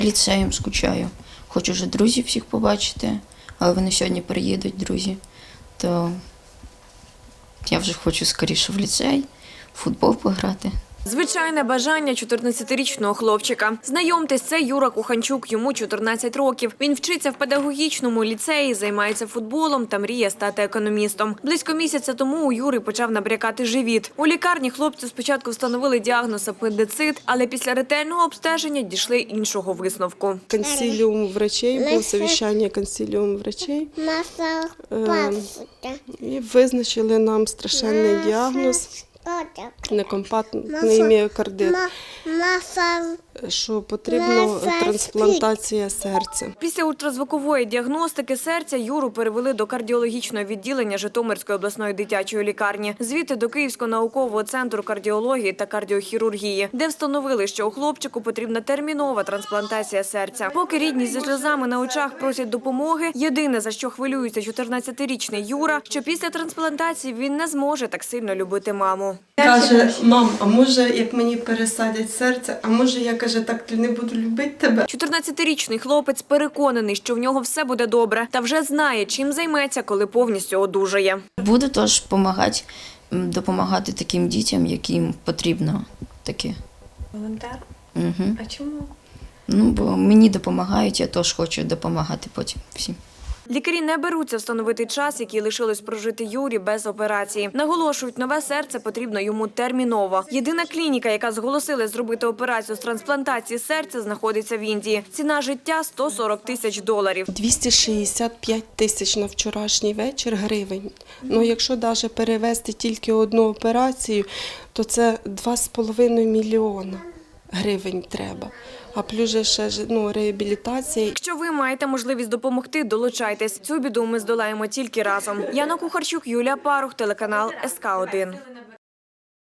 Ліцеєм скучаю. Хочу вже друзів всіх побачити, але вони сьогодні приїдуть, друзі. То я вже хочу скоріше в ліцей, в футбол пограти. Звичайне бажання 14-річного хлопчика. Знайомтесь, це Юра Куханчук, йому 14 років. Він вчиться в педагогічному ліцеї, займається футболом та мріє стати економістом. Близько місяця тому у Юри почав набрякати живіт. У лікарні хлопцю спочатку встановили діагноз апендицит, але після ретельного обстеження дійшли іншого висновку. Консиліум врачей, було совіщання консиліум врачей. Ем. І визначили нам страшенний діагноз некомпактний міокардит, Маса що потрібно Маса трансплантація серця. Після ультразвукової діагностики серця Юру перевели до кардіологічного відділення Житомирської обласної дитячої лікарні, звідти до Київського наукового центру кардіології та кардіохірургії, де встановили, що у хлопчику потрібна термінова трансплантація серця. Поки рідні зі сльозами на очах просять допомоги, єдине за що хвилюється 14-річний Юра, що після трансплантації він не зможе так сильно любити маму. Каже, мам, а може, як мені пересадять серце, а може я каже, так не буду любити тебе. 14-річний хлопець переконаний, що в нього все буде добре, та вже знає, чим займеться, коли повністю одужає. Буду теж допомагати, допомагати таким дітям, яким потрібно таке. Волонтер? Угу. А чому? Ну, бо мені допомагають, я теж хочу допомагати потім всім. Лікарі не беруться встановити час, який лишилось прожити Юрі без операції. Наголошують, нове серце потрібно йому терміново. Єдина клініка, яка зголосила зробити операцію з трансплантації серця, знаходиться в Індії. Ціна життя 140 тисяч доларів. 265 тисяч на вчорашній вечір гривень. Ну, якщо навіть перевести тільки одну операцію, то це 2,5 мільйона гривень треба. А плюс же ще ну, реабілітація Якщо ви маєте можливість допомогти, долучайтесь. Цю біду ми здолаємо тільки разом. Яна Кухарчук, Юлія Парух, телеканал СК 1